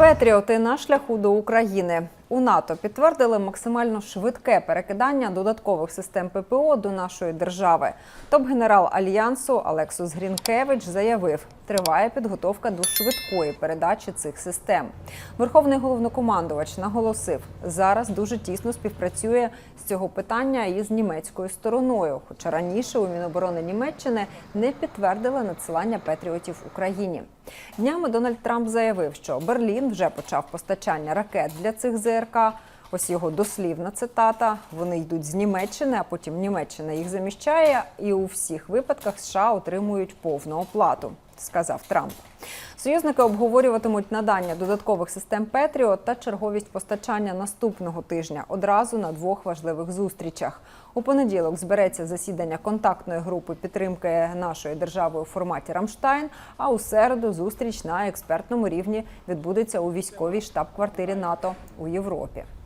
Петріоти на шляху до України у НАТО підтвердили максимально швидке перекидання додаткових систем ППО до нашої держави. Топ-генерал альянсу Алексус Грінкевич заявив, триває підготовка до швидкої передачі цих систем. Верховний головнокомандувач наголосив, зараз дуже тісно співпрацює з цього питання із німецькою стороною. Хоча раніше у Міноборони Німеччини не підтвердили надсилання Петріотів Україні. Днями Дональд Трамп заявив, що Берлін вже почав постачання ракет для цих ЗРК. Ось його дослівна цитата. Вони йдуть з Німеччини, а потім Німеччина їх заміщає, і у всіх випадках США отримують повну оплату, сказав Трамп. Союзники обговорюватимуть надання додаткових систем Петріот та черговість постачання наступного тижня одразу на двох важливих зустрічах. У понеділок збереться засідання контактної групи підтримки нашої держави у форматі Рамштайн. А у середу зустріч на експертному рівні відбудеться у військовій штаб-квартирі НАТО у Європі.